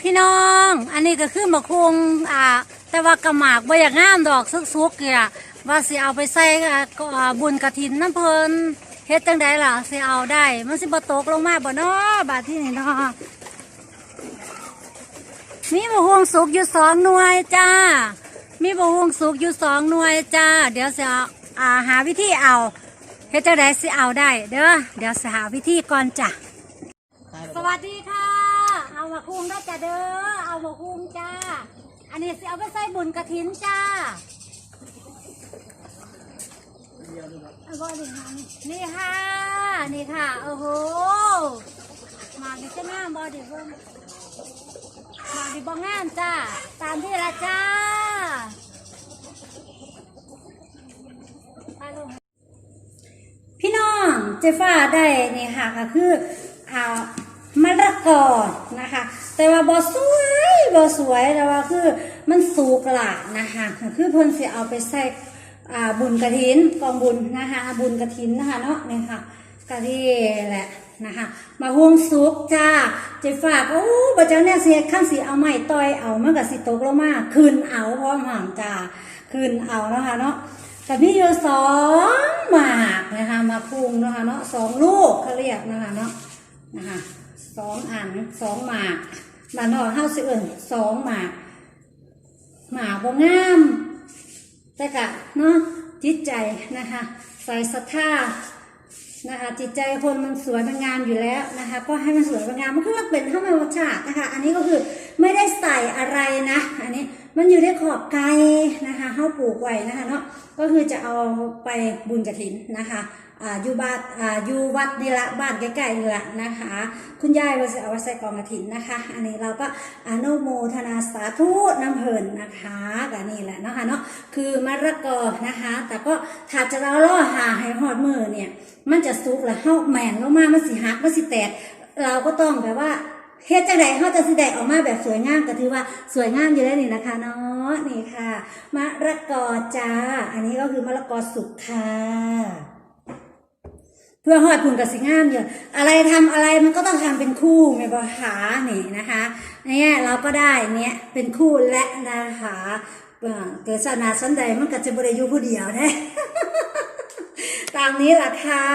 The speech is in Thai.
พี่น้อง อันนี้ก็คือมะคุงอ่า แต่ว่ากระหมากบ่อยากงามดอกซุกๆเนี่ยว่าสิเอาไปใส่อ่าก็อ่าบุญกระถินน้ำเพลินเฮ็ดจังไดล่ะสิเอาได้ มันสิบ่ตกลงมาบ่เนาะบาดที่นี่เนาะมีมะฮวงสุกอยู่สองหน่วยจ้า มีมะฮวงสุกอยู่สองหน่วยจ้า เดี๋ยวสิเอาอ่าหาวิธีเอาเฮ็ดจังไดสิเอาได้ เด้อเดี๋ยวสิหาวิธีก่อนจ้ะสวัสดีค่ะ เอามาคุงได้จ้ะเด้อ เอามาคุงจ้า อันนี้สิเอาไปใส่บุญกระถินจ้าเอาบ่ดิค่ะนี่ค่ะ นี่ค่ะ โอ้โห มาดิจะงามบ่ดิเบิ่งมาดิบ่งามจ้า ตามที่ละจ้าไปลงพี่น้องเจฟ้าได้นี่ค่ะก็คือเอา นะคะแต่ว่าบอสวยบอสวยแต่ว่าคือมันสูกละนะคะคือเพิ่นสิเอาไปใส่บุญกระถินกองบุญนะคะบุญกระถินนะคะเนาะนี่ค่ะกะที่แหละนะคะมาห่วงสุกจ้าเจฟ้ากโอ้บ่เจ้าเนี่ยเสียขั้นสิเอาไม้ต่อยเอามันก็สิตกลงมาคืนเอาเพร้อมหอมจ้าคืนเอานะคะเนาะแต่มีอยู่สองหมากนะคะมาคุงนะคะเนาะสองลูกเขาเรียกนะคะเนาะ นะคะสองอันสองหมากมานอกเฮาสิเอิ่นสองหมากหมาบ่งาม แต่กะเนาะจิตใจนะคะใส่ศรัทธานะคะจิตใจคนมันสวยมันงามอยู่แล้วนะคะก็ให้มันสวยมันงามมันก็เป็นธรรมชาตินะคะ อันนี้ก็คือไม่ได้ใส่อะไรนะ อันนี้ มันอยู่ในขอบไกลนะคะเฮาปลูกไว้นะคะเนาะก็คือจะเอาไปบุญกระถินนะคะอ่าอยู่บ้านอ่าอยู่วัดนี่ละบ้านใกล้ๆนี่ละนะคะ คุณยายว่าจะเอาไว้ใส่กองกระถินนะคะ อันนี้เราก็อนุโมทนาสาธุน้ำเพลินนะคะกับนี่แหละเนาะคะเนาะคือมะระกอนะคะ แต่ก็ถ้าจะเราล่อหาให้หอดมือเนี่ย มันจะสุกแล้วเฮาแหม่นลงมามันสิหักมันสิแตกเราก็ต้องแบบว่า เฮ็ดจังไดเฮาจะสิได้ออกมาแบบสวยงามก็ถือว่าสวยงามอยู่แล้วนี่นะคะเนาะนี่ค่ะมะระกอจ้า อันนี้ก็คือมะละกอสุกค่ะเพื่อหอดพุนกับสิงามอยู่อะไรทำอะไรมันก็ต้องทำเป็นคู่ไม่บอหานี่นะคะเนี่ยเราก็ได้เนี่ยเป็นคู่และนะคะเกิดศาสนาชั้นใดมันก็จะบริยุผู้เดียวนะตามนี้แหละค่ะ